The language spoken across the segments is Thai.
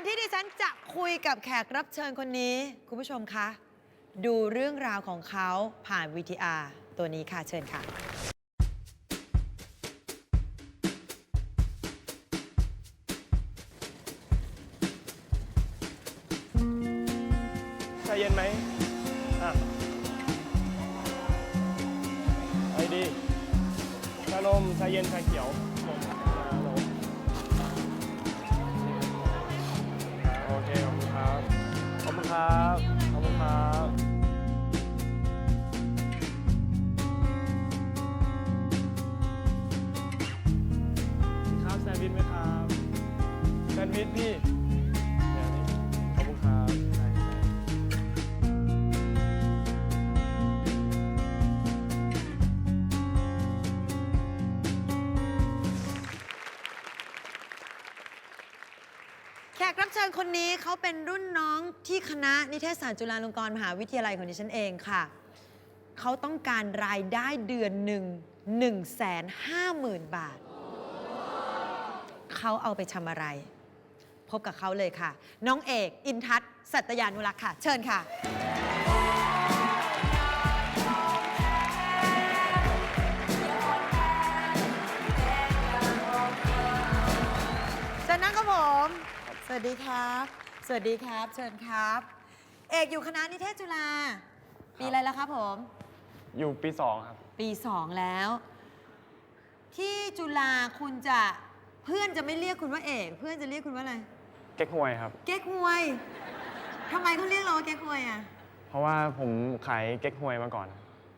อนที่ดิฉันจะคุยกับแขกรับเชิญคนนี้ คุณผู้ชมคะ ดูเรื่องราวของเขาผ่าน VTR ตัวนี้ค่ะเชิญค่ะ ขอบคุณครับครับแซนด์วิชไหมครับแซนด์วิชพี่เดี๋ยวนี้ขอบคุณครับแขกรับเชิญคนนี้เขาเป็นรุ่น ที่คณะนิเทศศาสตร์จุฬาลงกรณ์มหาวิทยาลัยของดิฉันเองค่ะ เขาต้องการรายได้เดือนหนึ่ง1 5 0 0 0 0 บาท เขาเอาไปทำอะไร พบกับเขาเลยค่ะ น้องเอก อินทัศน์สัตยานุรักษ์ค่ะ เชิญค่ะ เชิญนั่งครับผม สวัสดีครับ วัสดีครับ เชิญครับ เอกอยู่คณะนิเทศจุฬาปีอะไรแล้วครับผม อยู่ปีสองครับ ปีสองแล้ว ที่จุฬาคุณจะเพื่อนจะไม่เรียกคุณว่าเอก เพื่อนจะเรียกคุณว่าอะไร เก๊กฮวยครับ เก๊กฮวยทำไมเขาเรียกเราว่าเก๊กฮวยอะ เพราะว่าผมขายเก๊กฮวยมาก่อน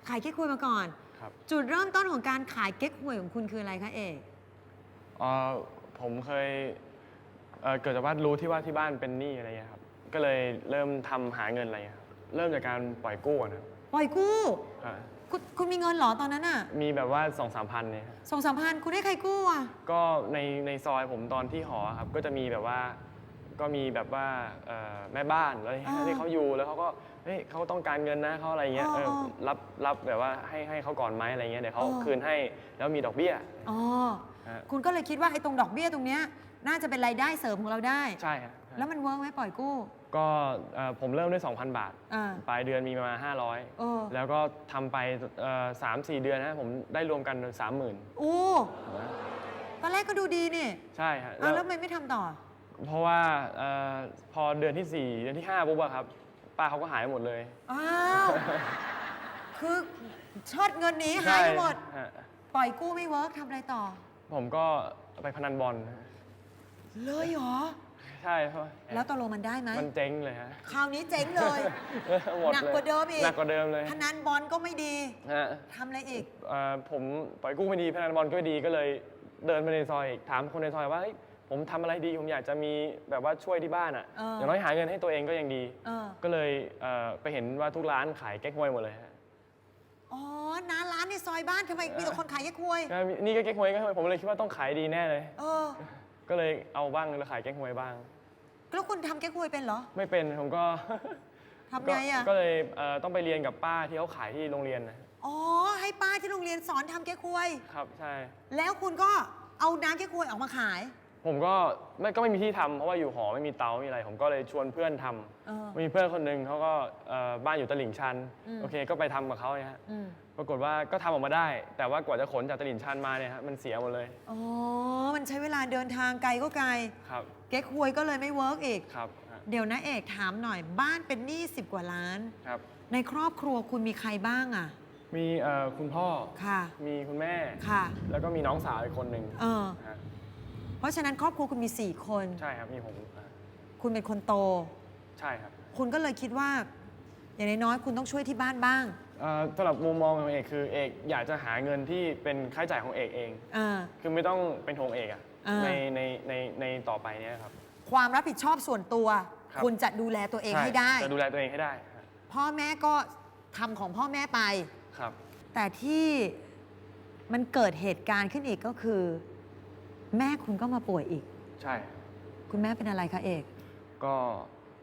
ขายเก๊กฮวยมาก่อน ครับ จุดเริ่มต้นของการขายเก๊กฮวยของคุณคืออะไรคะเอก เอ่อผมเคย เอ่อเกิดจากว่ารู้ที่ว่าที่บ้านเป็นหนี้อะไรเงี้ยครับ ก็เลยเริ่มทำหาเงินอะไรเงี้ยครับเริ่มจากการปล่อยกู้ก่อนครับปล่อยกู้อ่าคุณคุณมีเงินเหรอตอนนั้นอะมีแบบว่าสองสามพันเนี่ยครับสองสามพันคุณได้ใครกู้อะ ก็ในในซอยผมตอนที่หอครับ ก็จะมีแบบว่า ก็มีแบบว่าเอ่อแม่บ้านอะไรอ่าที่เขาอยู่แล้วเขาก็เฮ้ยเขาต้องการเงินนะเขาอะไรเงี้ยอ๋อเอออ๋อรับรับแบบว่าให้ให้เขาก่อนไหมอะไรเงี้ยเดี๋ยวเขาอ๋อ คืนให้แล้วมีดอกเบี้ยอ๋อ ฮะ คุณก็เลยคิดว่าไอ้ตรงดอกเบี้ยตรงเนี้ย น่าจะเป็นรายได้เสริมของเราได้ ใช่ครับแล้วมันเวิร์กไหมปล่อยกู้ก็เอ่อผมเริ่มด้วย 2,000 บาท อ่าปลายเดือนมีประมาณเออ500แล้วก็ทำไปสามสี่เดือนนะผมได้รวมกัน30,000อู้ตอนแรกก็ดูดีนี่ใช่ฮะอ้าวแล้แล้ววทำไมไม่ทำต่อ เพราะว่าเอ่อพอเดือนที่ 4 เดือนที่5ปุ๊บอะครับป้าเขาก็หายหมดเลยอ้าว คือชดเงินหนีหายไปหมดฮะปล่อยกู้ไม่เวิร์กทำอะไรต่อ ผมก็ไปพนันบอล เลยเหรอ ใช่เพราะแล้วตกลงมันได้ไหมมันเจ๊งเลยฮะ คราวนี้เจ๊งเลยหมดหนักเลยกว่าเดิมอีก หนักกว่าเดิมเลยพนันบอลก็ไม่ดีฮะทำอะไรอีก เอ่อผมปล่อยกู้ไม่ดีพนันบอลก็ไม่ดีก็เลยเดินไปในซอยอีกถามคนในซอยว่าเฮ้ยผมทำอะไรดีผมอยากจะมีแบบว่าช่วยที่บ้านอะเออออย่างน้อยหาเงินให้ตัวเองก็ยังดี เออก็เลยเอ่อไปเห็นว่าทุกร้านขายแก๊กฮวยหมดเลยฮะอ๋อน้าร้านในซอยบ้านทำไมมีแต่คนขายแยกควย ก็นี่ก็แก๊กฮวยก็ผมเลยคิดว่าต้องขายดีแน่เลย เออ ก็เลยเอาบ้างแล้วขายแก๊กฮวยบ้าง แล้วคุณทำแก๊กควยเป็นเหรอไม่เป็นผมก็ ทำไงอะก็ก็เลยเอ่อต้องไปเรียนกับป้าที่เขาขายที่โรงเรียนนะอ๋อ ให้ป้าที่โรงเรียนสอนทำแก๊กควย ครับใช่แล้วคุณก็เอาน้ำแก๊กควยออกมาขาย ผมก็ไม่ก็ไม่มีที่ทำเพราะว่าอยู่หอไม่มีเตาไม่มีอะไร ผมก็เลยชวนเพื่อนทำเออมีเพื่อนคนหนึ่งเขาก็เอ่อบ้านอยู่ตลิ่งชันอืม โอเคก็ไปทำกับเขาเนี่ยฮะอืมปรากฏว่าก็ทำออกมาได้ แต่ว่ากว่าจะขนจากตลิ่งชันมาเนี่ยฮะมันเสียหมดเลยอ๋อ มันใช้เวลาเดินทางไกลก็ไกล ครับแก๊กควยก็เลยไม่เวิร์กอีก ครับฮะเดี๋ยวนะเอกถามหน่อยบ้านเป็นหนี้สิบกว่าล้าน ครับ ในครอบครัวคุณมีใครบ้างอะ มีเอ่อคุณพ่อค่ะ มีคุณแม่ ค่ะ แล้วก็มีน้องสาวอีกคนหนึ่งเออ ฮะ เพราะฉะนั้นครอบครัวคุณมี 4 คน ใช่ครับมีผมอะคุณเป็นคนโต ใช่ครับคุณก็เลยคิดว่า อย่างน้อยๆคุณต้องช่วยที่บ้านบ้างเอ่อสำหรับมุมมองของเอกคือเอกอยากจะหาเงินที่เป็นค่าใช้จ่ายของเอกเอง อ่า คือไม่ต้องเป็นของเอกอะอ่า ในในในในต่อไปเนี่ยครับ ความรับผิดชอบส่วนตัว ครับ คุณจะดูแลตัวเองให้ได้ จะดูแลตัวเองให้ได้ฮะพ่อแม่ก็ทำของพ่อแม่ไป ครับ แต่ที่มันเกิดเหตุการณ์ขึ้นอีกก็คือ แม่คุณก็มาป่วยอีก ใช่ คุณแม่เป็นอะไรคะเอก ก็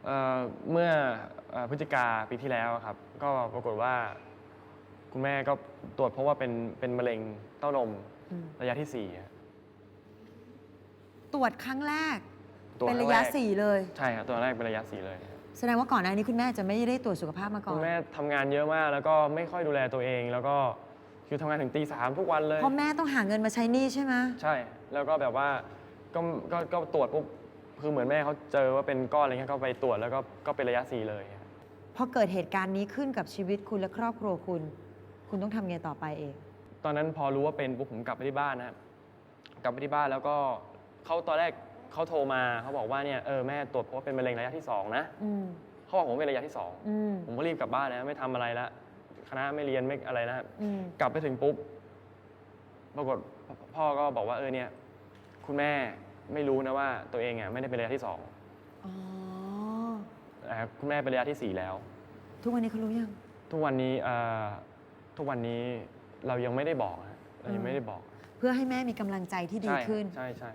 เอ่อเมื่อเอ่อพฤศจิกาปีที่แล้วครับ ก็ปรากฏว่า คุณแม่ก็ตรวจเพราะว่าเป็นเป็นมะเร็งเต้านมอืม ระยะที่สี่อะตรวจครั้งแรกตัวเป็นคระงยะแกสี่เลย ใช่ครับตัวแรกเป็นระยะสี่เลย แสดงว่าก่อนหน้านี้คุณแม่จะไม่ได้ตรวจสุขภาพมาก่คุอนณแม่ทำงานเยอะมาก แล้วก็ไม่ค่อยดูแลตัวเอง แล้วก็ คือทำงานถึงตีสามทุกวันเลยเพราะแม่ต้องหาเงินมาใช้หนี้ใช่ไหมใช่ แล้วก็แบบว่าก็ก็ก็ตรวจปุ๊บคือเหมือนแม่เขาเจอว่าเป็นก้อนอะไรเงี้ยก็ไปตรวจแล้วก็ก็เป็นระยะสี่เลยพอเกิดเหตุการณ์นี้ขึ้นกับชีวิตคุณและครอบครัวคุณ คุณต้องทำไงต่อไปเอง ตอนนั้นพอรู้ว่าเป็นปุ๊บผมกลับไปที่บ้านนะครับกลับไปที่บ้านแล้วก็เขาตอนแรกเขาโทรมาเขาบอกว่าเนี่ยเออแม่ตรวจพบว่าเป็นมะเร็งระยะที่สองนะอืมเขาบอกผมเป็นระยะที่สองอืมผมก็รีบกลับบ้านนะไม่ทำอะไรละ คณะไม่เรียนไม่อะไรนะครับอืมกลับไปถึงปุ๊บ ปรากฏพ่อก็บอกว่าเออเนี่ย คุณแม่ไม่รู้นะว่าตัวเองอะไม่ได้เป็นระยะที่สองอ๋อนะครับคุณแม่เป็นระยะที่สี่แล้ว ทุกวันนี้เขารู้ยัง ทุกวันนี้เอ่อทุกวันนี้เรายังไม่ได้บอกฮะเรายังไม่ได้บอกเพื่อให้แม่มีกำลังใจที่ดีใช่ขึ้น ใช่ใช่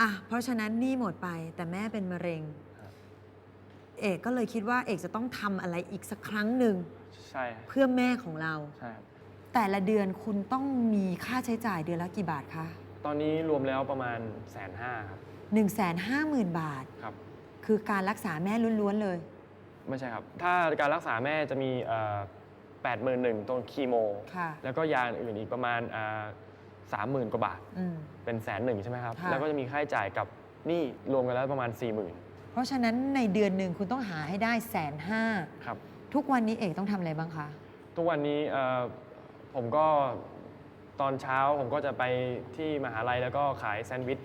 อะ เพราะฉะนั้นหนี่หมดไปแต่แม่เป็นมะเร็ง ครับ เอกก็เลยคิดว่าเอกจะต้องทำอะไรอีกสักครั้งหนึ่ง ใช่เพื่อแม่ของเรา ใช่ครับแต่ละเดือนคุณต้องมีค่าใช้จ่ายเดือนละกี่บาทคะตอนนี้รวมแล้วประมาณแสนห้าครับ1 5 0 0 0 0 บาท ครับ คือการรักษาแม่ล้วนๆเลย ไม่ใช่ครับ ถ้าการรักษาแม่จะมีแปดหมื่นหนึ่งตรงคีโม ค่ะ แล้วก็ยาอื่นอีกประมาณสามหมื่นกว่าบาท อืม เป็นแสนหนึ่งใช่ไหมครับ ค่ะ แล้วก็จะมีค่าใช้จ่ายกับหนี้รวมกันแล้วประมาณ4ี่หมื่นเพราะฉะนั้นในเดือนหนึ่งคุณต้องหาให้ได้แสนห้า ครับ ทุกวันนี้เอกต้องทำอะไรบ้างคะ ทุกวันนี้เอ่อผมก็ตอนเช้าผมก็จะไปที่มหาลัยแล้วก็ขายแซนด์วิช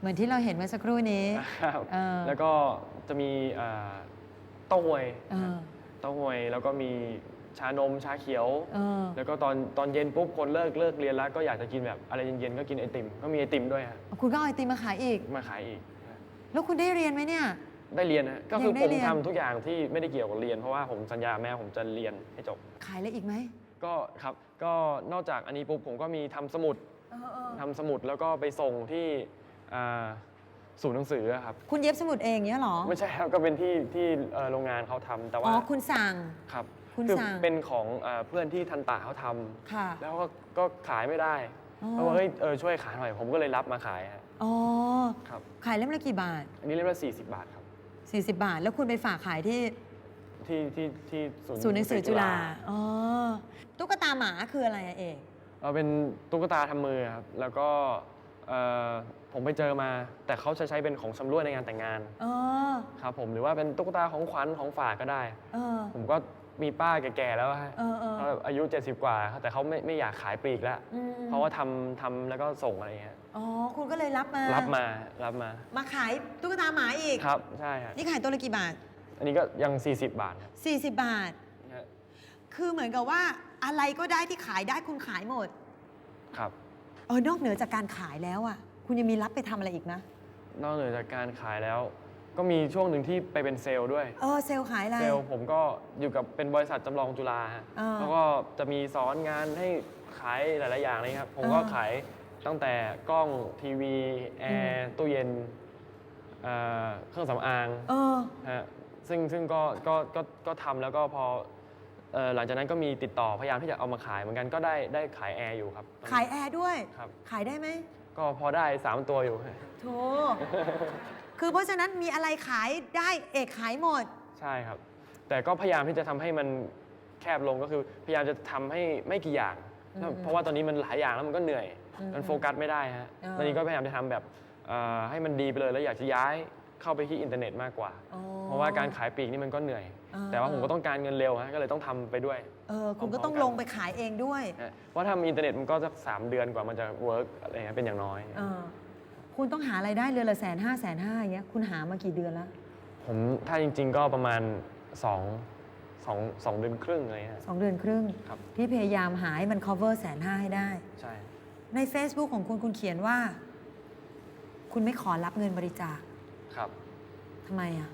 เหมือนที่เราเห็นเมื่อสักครู่นี้ครับเออ แล้วก็จะมีเอ่อเต้าหวยเออเต้าหวยแล้วก็มีชานมชาเขียว เออแล้วก็ตอนตอนเย็นปุ๊บคนเลิกเลิกเรียนแล้วก็อยากจะกินแบบอะไรเย็นๆก็กินไอติมก็มีไอติมด้วยฮะคุณก็เอาไอติมมาขายอีก มาขายอีก แล้วคุณได้เรียนไหมเนี่ย ได้เรียนฮะก็คือยังได้ผมเรียน ทำทุกอย่างที่ไม่ได้เกี่ยวกับเรียน เพราะว่าผมสัญญาแม่ผมจะเรียนให้จบ ขายอะไรอีกไหมก็ครับ ก็นอกจากอันนี้ปุ๊บผมก็มีทำสมุดเออเออทำสมุดแล้วก็ไปส่งที่อ่าศูนย์หนังสืออะครับคุณเย็บสมุดเองเนี้ยเหรอไม่ใช่ครับก็เป็นที่ที่เอ่อโรงงานเขาทำแต่อ๋ว่าอคุณสั่ง ครับคุณคือสั่ง เป็นของเอ่อเพื่อนที่ทันตะเขาทค่ะำแล้วก็ก็ขายไม่ได้อ๋อเขาบอกเฮ้ยเออช่วยขายหน่อยผมก็เลยรับมาขายฮะอ๋อ ครับ ขายเล่มละกี่บาท อันนี้เล่มละ40 บาทครับ 40 บาท แล้วคุณไปฝากขายที่ที่ที่ที่ศูนย์หนังสือจุฬาอ๋อตุ๊กตาหมาคืออะไรอะเอกเอาเป็นตุ๊กตาทำมือครับแล้วก็เอ่อผมไปเจอมา แต่เขาจะใช้เป็นของชำร่วยในงานแต่งงานอ๋อครับผมหรือว่าเป็นตุ๊กตาของขวัญของฝากก็ได้ เออผมก็ มีป้าแก่ๆแล้วฮะเออเออ เขาแบบอายุ 70 กว่า แต่เขาไม่ไม่อยากขายปลีกแล้ว อืมเพราะว่าทำทำแล้วก็ส่งอะไรเงี้ย อ๋อ คุณก็เลยรับมา รับมา รับมา มาขายตุ๊กตาหมาอีก ครับ ใช่ฮะนี่ขายตัวละกี่บาท อันนี้ก็ยัง 40 บาทครับ40 บาทนะฮะคือเหมือนกับว่าอะไรก็ได้ที่ขายได้คุณขายหมด ครับ เออนอกเหนือจากการขายแล้วอะ คุณยังมีรับไปทำอะไรอีกนะ นอกเหนือจากการขายแล้ว ก็มีช่วงหนึ่งที่ไปเป็นเซลล์ด้วย เออเซลล์ขายอะไร เซลล์ผมก็อยู่กับเป็นบริษัทจำลองจุฬาฮะอ่าแล้วก็จะมีสอนงานให้ขายหลาย ๆ อย่างเลยครับ ผมก็อ่า ขายตั้งแต่กล้องทีวีแอร์ตู้เย็นเอ่อเครื่องสำอางเออ ฮะซึ่งซึ่งก็ก็ก็ก็ทำแล้วก็พอเอ่อหลังจากนั้นก็มีติดต่อพยายามที่จะเอามาขายเหมือนกันก็ได้ได้ขายแอร์อยู่ครับขายแอร์ด้วย ครับ ขายได้ไหมก็พอได้ 3 ตัวอยู่โถ คือเพราะฉะนั้นมีอะไรขายได้เอกขายหมด ใช่ครับ แต่ก็พยายามที่จะทำให้มันแคบลงก็คือพยายามจะทำให้ไม่กี่อย่าง อืมเพราะว่าตอนนี้มันหลายอย่างแล้วมันก็เหนื่อย อืมมันโฟกัสไม่ได้ฮะเออ ตอนนี้ก็พยายามจะทำแบบเอ่อให้มันดีไปเลยแล้วอยากจะย้ายเข้าไปที่อินเทอร์เน็ตมากกว่า อ๋อ เพราะว่าการขายปลีกนี่มันก็เหนื่อยอ่าแต่ว่าผมก็ต้องการเงินเร็วฮะก็เลยต้องทำไปด้วย เออคุณก็ต้องพร้ลอมๆกันงไปขายเองด้วย ฮะเพราะทำอินเทอร์เน็ตมันก็สักสามเดือนกว่ามันจะเวิร์กอะไรเงี้ยเป็นอย่างน้อย เออ คุณต้องหาไรายได้เดือนละแสนห้าแสนห้าอย่างเงี้ยคุณหามากี่เดือนแล้วผมถ้าจริง ๆ ก็ประมาณ2องสองสองเดือนครึ่งอะไรเงี้ย สองเดือนครึ่ง ครับ ที่พยายามหาให้มัน cover แสนห้าให้ได้ ใช่ ใน Facebook ของคุณคุณเขียนว่า คุณไม่ขอรับเงินบริจาคครับ ทำไมอะ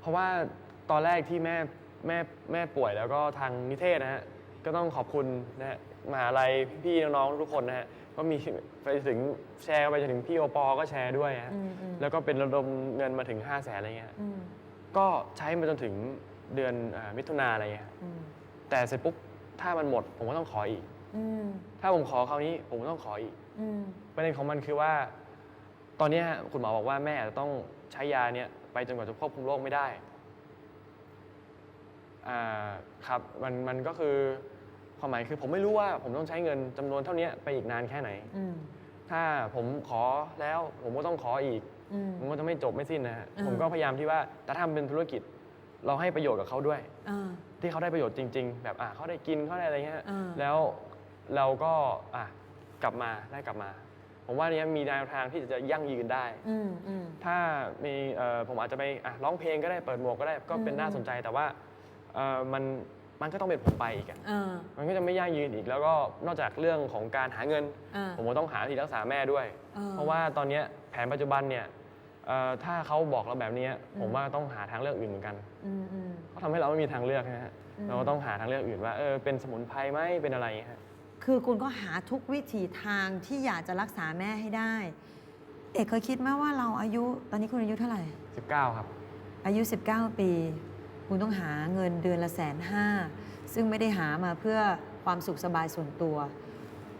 เพราะว่าตอนแรกที่แม่แม่แม่ป่วยแล้วก็ทางนิเทศนะฮะ ก็ต้องขอบคุณนะฮะมหาลัยพี่ๆน้องๆทุกคนนะฮะ ก็มีไปถึงแชร์ไปจนถึงพี่โอปอก็แชร์ด้วยฮะอืมอืมแล้วก็เป็นระดมเงินมาถึง5 0 0แสนอะไรเงี้ยอืมก็ใช้มาจนถึงเดือนอามิถุนาอะไรเงี้ยอืมแต่เสร็จปุ๊บถ้ามันหมด ผมก็ต้องขออีก อืมถ้าผมขอคราวนี้ผมก็ต้องขออีก อืมประเด็นของมันคือว่า ตอนเนี้ยคุณหมอบอกว่าแม่อาจจะต้องใช้ยาเนี่ยไปจนกว่าจะควบคุมโรคไม่ได้อ่าครับมันมันก็คือ ความหมายคือผมไม่รู้ว่าผมต้องใช้เงินจำนวนเท่านี้ไปอีกนานแค่ไหน อืม ถ้าผมขอแล้วผมก็ต้องขออีก อืม มันก็จะไม่จบไม่สิ้นนะฮะอืม ผมก็พยายามที่ว่าแต่ถ้าทำเป็นธุรกิจ เราให้ประโยชน์กับเขาด้วย อ่า ที่เขาได้ประโยชน์จริง ๆ แบบอะเขาได้กินเขาได้อะไรเงี้ยอ่า แล้วเราก็อะกลับมาได้กลับมา ผมว่าเนี้ยมีแนวทางที่จะยั่งยืนได้ อืมอืม ถ้ามีเอ่อผมอาจจะไปอะร้องเพลงก็ได้เปิดหมวกก็ได้ก็เป็นอืม น่าสนใจแต่ว่าเอ่อมัน มันก็ต้องเป็นผมไปอีกอะอ่ามันก็จะไม่ยั่งยืนอีก แล้วก็นอกจากเรื่องของการหาเงินอ่าผมก็ต้องหาที่รักษาแม่ด้วยอ่าเพราะว่าตอนเนี้ยแผนปัจจุบันเนี่ยเอ่อถ้าเขาบอกเราแบบเนี้ยอืมผมว่าต้องหาทางเลือกอื่นเหมือนกันอืมอืม เขาทำให้เราไม่มีทางเลือกนะฮะอืม เราก็ต้องหาทางเลือกอื่นว่าเออเป็นสมุนไพรไหมเป็นอะไรอย่างเงี้ยฮะ คือคุณก็หาทุกวิถีทางที่อยากจะรักษาแม่ให้ได้ เอกเคยคิดไหมว่าเราอายุ ตอนนี้คุณอายุเท่าไหร่ 19 ครับ อายุ 19 ปี คุณต้องหาเงินเดือนละแสนห้าซึ่งไม่ได้หามาเพื่อความสุขสบายส่วนตัว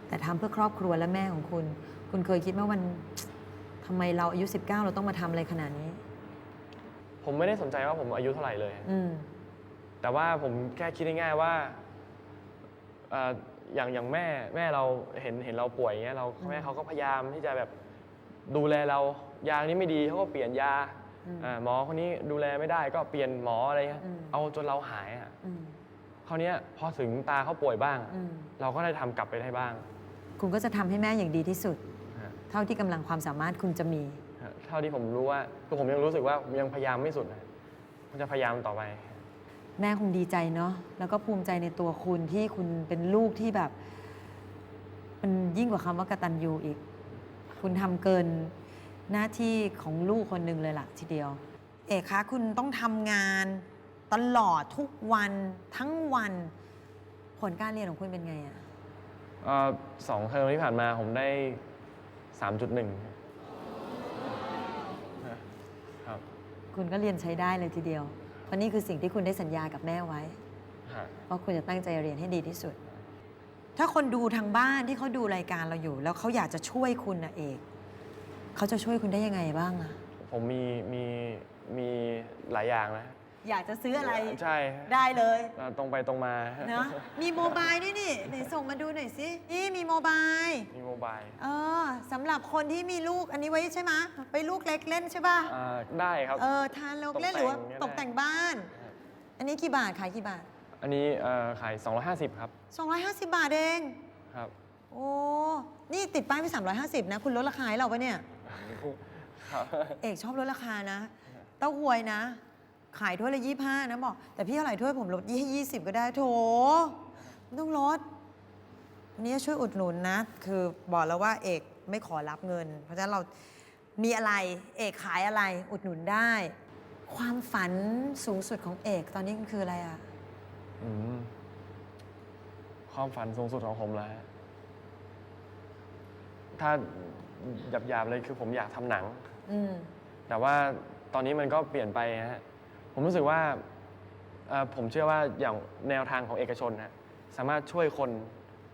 แต่ทำเพื่อครอบครัวและแม่ของคุณ คุณเคยคิดไหมวันทำไมเราอายุ 19 เราต้องมาทำอะไรขนาดนี้ ผมไม่ได้สนใจว่าผมอายุเท่าไหร่เลย อืมแต่ว่าผมแค่คิดง่ายๆว่าเอ่ออย่างอย่างแม่แม่เราเห็นเห็นเราป่วยอย่างเงี้ยเราอืมแม่เขาก็พยายามที่จะแบบดูแลเรายานี้ไม่ดีเขาก็เปลี่ยนยา อืมอ่าหมอคนนี้ดูแลไม่ได้ก็เปลี่ยนหมออะไรเงี้ยอืม เอาจนเราหายอะอืมคราวเนี้ยพอถึงตาเขาป่วยบ้าง อืมเราก็ได้ทำกลับไปได้บ้างคุณก็จะทำให้แม่อย่างดีที่สุด ฮะเท่าที่กำลังความสามารถคุณจะมี ฮะเท่าที่ผมรู้ว่าคือผมยังรู้สึกว่าผมยังพยายามไม่สุดนะผมจะพยายามต่อไปแม่คงดีใจเนาะแล้วก็ภูมิใจในตัวคุณที่คุณเป็นลูกที่แบบ มันยิ่งกว่าคำว่ากตัญญูอีก คุณทำเกิน หน้าที่ของลูกคนหนึ่งเลยล่ะทีเดียว เอกคะคุณต้องทำงานตลอดทุกวันทั้งวัน ผลการเรียนของคุณเป็นไงอะเอ่อสองเทอมที่ผ่านมาผมได้ 3.1 ครับคุณก็เรียนใช้ได้เลยทีเดียว เพราะนี่คือสิ่งที่คุณได้สัญญากับแม่ไว้ ฮะว่าคุณจะตั้งใจเรียนให้ดีที่สุด ถ้าคนดูทางบ้านที่เขาดูรายการเราอยู่ แล้วเขาอยากจะช่วยคุณนะเอก เขาจะช่วยคุณได้ยังไงบ้างอะผมมีมีมีหลายอย่างนะอยากจะซื้ออะไรใช่ได้เลยเอ่อตรงไปตรงมาเนาะมีโมบายด้วยนี่ไหนส่งมาดูหน่อยสินี่มีโมบายมีโมบายเออสำหรับคนที่มีลูกอันนี้ไว้ใช่ไหมไปลูกเล็กเล่นใช่ป่ะอ่าได้ครับ เออทานลูกเล่นหรือว่าตตกกแต่แต่งงบ้าน อันนี้กี่บาทขายกี่บาท อันนี้เอ่อขาย 250 ครับ250 บาทเอง ครับ โอ้ นี่ติดป้ายไป350 นะ คุณลดราคาให้เราปะเนี่ย ครับ เอกชอบลดราคานะ เต้าหวยนะ ขายถ้วยละยี่ห้านะบอก แต่พี่เท่าไหร่ถ้วยผมลดยี่ให้ยี่สิบก็ได้โถไม่ต้องลดอันนี้ช่วยอุดหนุนนะ คือบอกแล้วว่าเอกไม่ขอรับเงิน เพราะฉะนั้นเรามีอะไรเอกขายอะไรอุดหนุนได้ ความฝันสูงสุดของเอกตอนนี้มันคืออะไรอะ อืมความฝันสูงสุดของผมแล้วฮะ ถ้าหยาบๆเลยคือผมอยากทำหนัง อืม แต่ว่าตอนนี้มันก็เปลี่ยนไปนะฮะ ผมรู้สึกว่าเอ่อผมเชื่อว่าอย่างแนวทางของเอกชนนะสามารถช่วยคน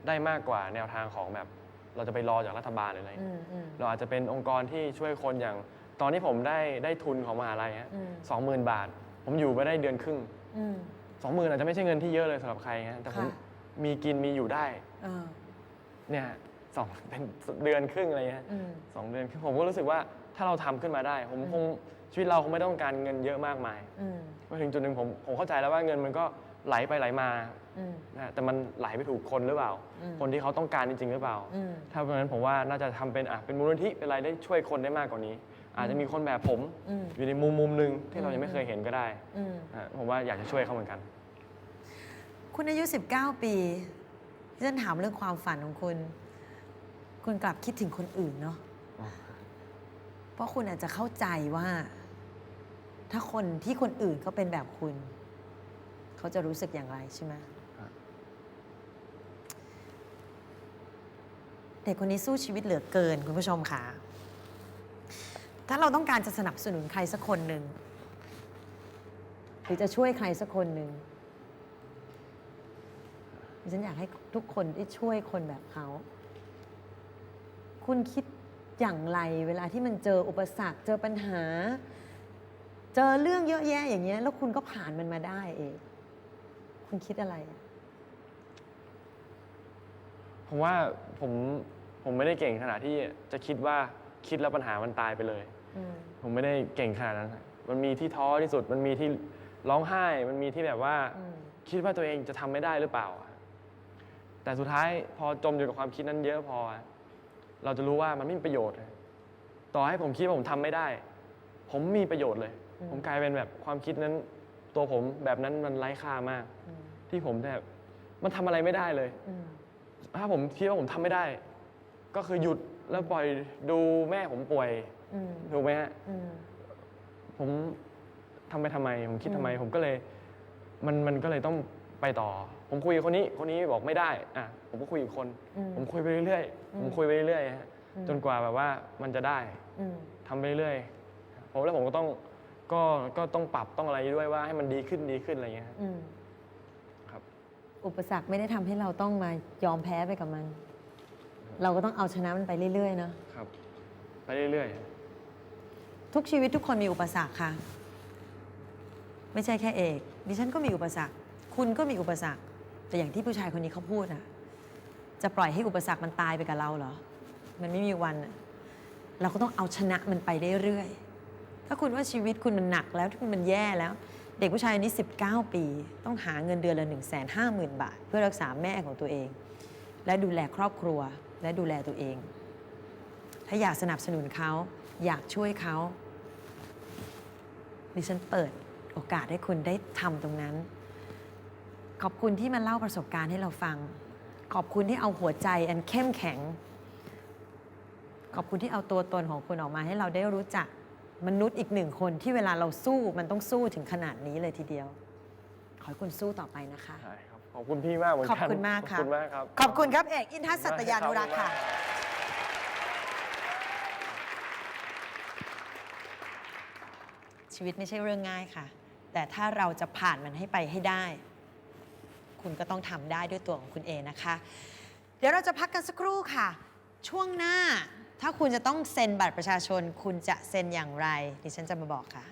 ได้มากกว่าแนวทางของแบบ เราจะไปรอจากรัฐบาลหรืออะไร อืมอืม เราอาจจะเป็นองค์กรที่ช่วยคนอย่าง ตอนที่ผมได้ได้ทุนของมหาลัยฮะอืม สองหมื่นบาท ผมอยู่ไปได้เดือนครึ่งอืม สองหมื่นอาจจะไม่ใช่เงินที่เยอะเลยสำหรับใครฮะแต่ผมค่ะ มีกินมีอยู่ได้เออเนี่ย สองเป็นเดือนครึ่งอะไรเงี้ยอืม สองเดือนคือผมก็รู้สึกว่าถ้าเราทำขึ้นมาได้ผมอืมคงชีวิตเราคงไม่ต้องการเงินเยอะมากมายอืม มาถึงจุดหนึ่งผมผมเข้าใจแล้วว่าเงินมันก็ไหลไปไหลมาอืม นะแต่มันไหลไปถูกคนหรือเปล่า อืม คนที่เขาต้องการจริงๆหรือเปล่า อืม ถ้าเพราะฉะนั้นผมว่าน่าจะทำเป็นอะเป็นมูลนิธิเป็นอะไรได้ช่วยคนได้มากกว่านี้ อาจจะมีคนแบบผมอืม อยู่ในมุมมุมหนึ่งที่เราอืมยังไม่เคยเห็นก็ได้อืมนะผมว่าอยากจะช่วยเขาเหมือนกัน คุณอายุ 19 ปีที่ฉันถามเรื่องความฝันของคุณ คุณกลับคิดถึงคนอื่นเนาะอ๋อเพราะคุณอาจจะเข้าใจว่า ถ้าคนที่คนอื่นเขาเป็นแบบคุณ เขาจะรู้สึกอย่างไรใช่ไหมเด็กคนนี้สู้ชีวิตเหลือเกินคุณผู้ชมค่ะ ถ้าเราต้องการจะสนับสนุนใครสักคนหนึ่งหรือจะช่วยใครสักคนหนึ่งดิฉันอยากให้ทุกคนได้ช่วยคนแบบเขา คุณคิดอย่างไรเวลาที่มันเจออุปสรรคเจอปัญหา เจอเรื่องเยอะแยะอย่างเงี้ย แล้วคุณก็ผ่านมันมาได้เองคุณคิดอะไรอะผมว่าผมผมไม่ได้เก่งขนาดที่จะคิดว่าคิดแล้วปัญหามันตายไปเลยอืมผมไม่ได้เก่งขนาดนั้น มันมีที่ท้อที่สุด มันมีที่ร้องไห้ มันมีที่แบบว่าอืมคิดว่าตัวเองจะทำไม่ได้หรือเปล่า แต่สุดท้ายพอจมอยู่กับความคิดนั้นเยอะพอ เราจะรู้ว่ามันไม่มีประโยชน์ ต่อให้ผมคิดว่าผมทำไม่ได้ ผมมีประโยชน์เลยอืมผมกลายเป็นแบบความคิดนั้น ตัวผมแบบนั้นมันไร้ค่ามากอืมที่ผมแบบมันทำอะไรไม่ได้เลยอืมถ้าผมคิดว่าผมทำไม่ได้ ก็คือหยุดแล้วปล่อยดูแม่ผมป่วยอืมถูกไหมฮะอืมผมทำไปทำไม ผมคิดอืมทำไม ผมก็เลย มันมันก็เลยต้องไปต่อ ผมคุยกับคนนี้คนนี้บอกไม่ได้อะผมก็คุยกับคน อืม ผมคุยไปเรื่อยอืมๆผมคุยไปเรื่อยๆฮะอืม จนกว่าแบบว่ามันจะได้อืม ทำไปเรื่อยๆผมแล้วผมก็ต้องก็ก็ต้องปรับต้องอะไรด้วยว่าให้มันดีขึ้นดีขึ้นอะไรอย่างเงี้ยฮะ อืมครับ อุปสรรคไม่ได้ทำให้เราต้องมายอมแพ้ไปกับมัน เราก็ต้องเอาชนะมันไปเรื่อยๆเนาะครับ ไปเรื่อยทุกชีวิตทุกคนมีอุปสรรคค่ะ ไม่ใช่แค่เอก ดิฉันก็มีอุปสรรค คุณก็มีอุปสรรค แต่อย่างที่ผู้ชายคนนี้เขาพูดอะจะปล่อยให้อุปสรรคมันตายไปกับเราเหรอ มันไม่มีวันอะเราก็ต้องเอาชนะมันไปเรื่อยๆถ้าคุณว่าชีวิตคุณมันหนักแล้วที่มันแย่แล้ว เด็กผู้ชายคนนี้ 19 ปี ต้องหาเงินเดือนละ 1 5 0 0 0 0 บาท เพื่อรักษาแม่ของตัวเอง และดูแลครอบครัวและดูแลตัวเอง ถ้าอยากสนับสนุนเขาอยากช่วยเขาดิฉันเปิดโอกาสให้คุณได้ทำตรงนั้น ขอบคุณที่มาเล่าประสบการณ์ให้เราฟัง ขอบคุณที่เอาหัวใจอันเข้มแข็ง ขอบคุณที่เอาตัวตนของคุณออกมาให้เราได้รู้จักมนุษย์อีกหนึ่งคนที่เวลาเราสู้มันต้องสู้ถึงขนาดนี้เลยทีเดียว ขอให้คุณสู้ต่อไปนะคะๆใช่ครับขอบคุณพี่มากเหมือนขอบกันคุณมากขค่ะอบคุณมากครับ ขอบคุณครับเอกอินทัศน์สัตยานุรักษ์ค่ะ ชีวิตไม่ใช่เรื่องง่ายค่ะ แต่ถ้าเราจะผ่านมันให้ไปให้ได้ คุณก็ต้องทำได้ด้วยตัวของคุณเองนะคะ เดี๋ยวเราจะพักกันสักครู่ค่ะ ช่วงหน้าถ้าคุณจะต้องเซ็นบัตรประชาชน คุณจะเซ็นอย่างไร ดิฉันจะมาบอกค่ะ